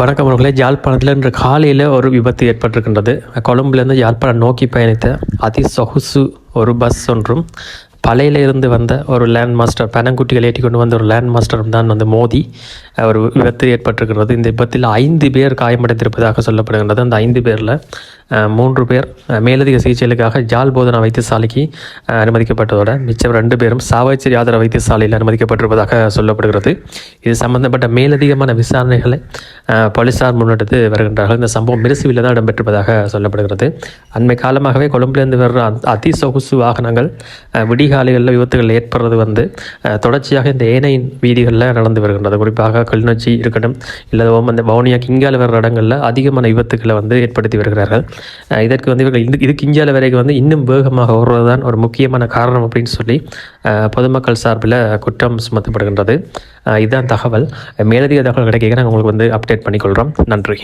வணக்கம் அவர்களே. யாழ்ப்பாணத்தில் இன்று காலையில் ஒரு விபத்து ஏற்பட்டிருக்கின்றது. கொழும்புலேருந்து யாழ்ப்பாணம் நோக்கி பயணித்த அதி சொகுசு ஒரு பஸ் ஒன்றும் பழையில இருந்து வந்த ஒரு லேண்ட் மாஸ்டர் பனங்குட்டிகள் ஏற்றி கொண்டு வந்த ஒரு லேண்ட் மாஸ்டரும் தான் வந்து மோதி ஒரு விபத்து ஏற்பட்டிருக்கிறது இந்த விபத்தில் ஐந்து பேர் காயமடைந்திருப்பதாக சொல்லப்படுகின்றது. அந்த ஐந்து பேரில் மூன்று பேர் மேலதிக சிகிச்சைகளுக்காக ஜால் போதனா வைத்தியசாலைக்கு அனுமதிக்கப்பட்டதோட மிச்சம் ரெண்டு பேரும் சாவச்சேரி ஆதரவு வைத்தியசாலையில் அனுமதிக்கப்பட்டிருப்பதாக சொல்லப்படுகிறது. இது சம்பந்தப்பட்ட மேலதிகமான விசாரணைகளை அஹ், போலீசார் முன்னெடுத்து வருகின்றார்கள். இந்த சம்பவம் மிருசுவில் தான் இடம்பெற்றிருப்பதாக சொல்லப்படுகிறது. அண்மை காலமாகவே கொழும்பிலிருந்து வர்ற அதி சொகுசு வாகனங்கள் விடிகாலைகளில் விபத்துகள் ஏற்படுறது வந்து தொடர்ச்சியாக இந்த ஏனையின் வீதிகளில் நடந்து வருகின்றது. குறிப்பாக கிளிநொச்சி இருக்கட்டும் இல்லை அந்த வவுனியா கிங்கால வர்ற இடங்களில் அதிகமான விபத்துக்களை வந்து ஏற்படுத்தி வருகிறார்கள். இதற்கு வந்து இவர்கள் இது இது கிஞ்சால வரைக்கும் வந்து இன்னும் வேகமாக ஓடுறது தான் ஒரு முக்கியமான காரணம் அப்படின்னு சொல்லி அஹ், பொதுமக்கள் சார்பில் குற்றம் சுமத்தப்படுகின்றது. அஹ், இதுதான் தகவல். மேலதிக தகவல் கிடைக்க நாங்கள் உங்களுக்கு வந்து அப்டேட் பண்ணிக்கொள்கிறோம் நன்றி.